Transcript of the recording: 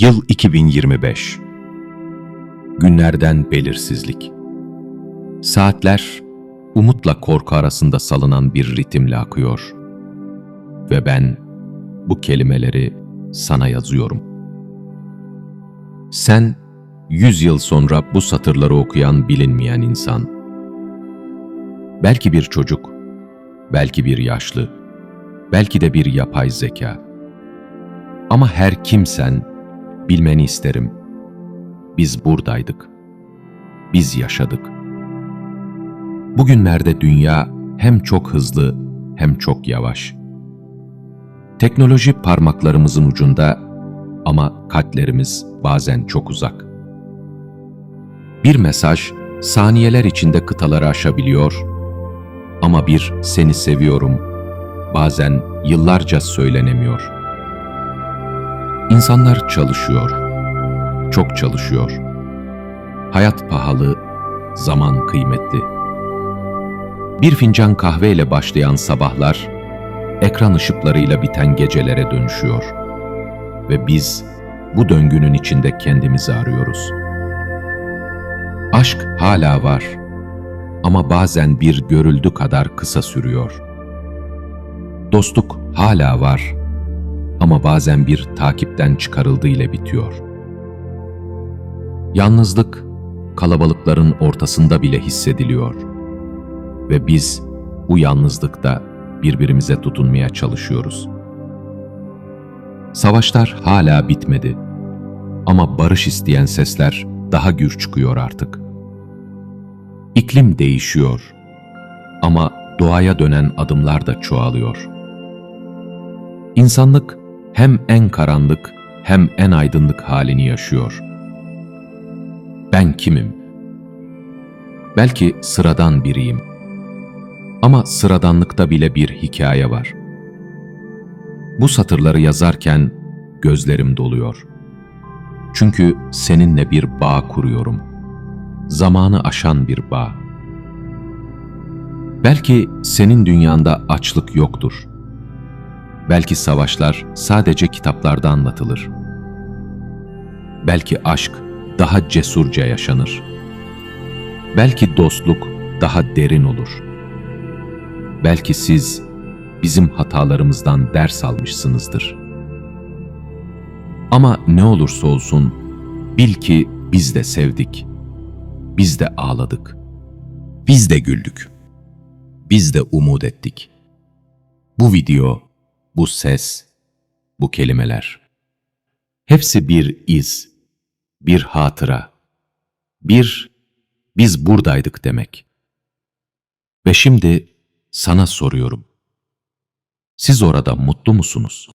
Yıl 2025 Günlerden belirsizlik Saatler umutla korku arasında salınan bir ritimle akıyor. Ve ben bu kelimeleri sana yazıyorum. Sen yüz yıl sonra bu satırları okuyan bilinmeyen insan. Belki bir çocuk, belki bir yaşlı, belki de bir yapay zeka. Ama her kimsen bilmeni isterim. Biz buradaydık. Biz yaşadık. Bugünlerde dünya hem çok hızlı hem çok yavaş. Teknoloji parmaklarımızın ucunda ama kalplerimiz bazen çok uzak. Bir mesaj saniyeler içinde kıtaları aşabiliyor ama bir seni seviyorum bazen yıllarca söylenemiyor. İnsanlar çalışıyor, çok çalışıyor. Hayat pahalı, zaman kıymetli. Bir fincan kahveyle başlayan sabahlar, ekran ışıklarıyla biten gecelere dönüşüyor. Ve biz bu döngünün içinde kendimizi arıyoruz. Aşk hala var ama bazen bir görüldü kadar kısa sürüyor. Dostluk hala var ama bazen bir takipten çıkarıldığı ile bitiyor. Yalnızlık kalabalıkların ortasında bile hissediliyor ve biz bu yalnızlıkta birbirimize tutunmaya çalışıyoruz. Savaşlar hala bitmedi ama barış isteyen sesler daha gür çıkıyor artık. İklim değişiyor ama doğaya dönen adımlar da çoğalıyor. İnsanlık hem en karanlık hem en aydınlık halini yaşıyor. Ben kimim? Belki sıradan biriyim. Ama sıradanlıkta bile bir hikaye var. Bu satırları yazarken gözlerim doluyor. Çünkü seninle bir bağ kuruyorum. Zamanı aşan bir bağ. Belki senin dünyanda açlık yoktur. Belki savaşlar sadece kitaplarda anlatılır. Belki aşk daha cesurca yaşanır. Belki dostluk daha derin olur. Belki siz bizim hatalarımızdan ders almışsınızdır. Ama ne olursa olsun bil ki biz de sevdik. Biz de ağladık. Biz de güldük. Biz de umut ettik. Bu video, bu ses, bu kelimeler. Hepsi bir iz, bir hatıra, bir biz buradaydık demek. Ve şimdi sana soruyorum. Siz orada mutlu musunuz?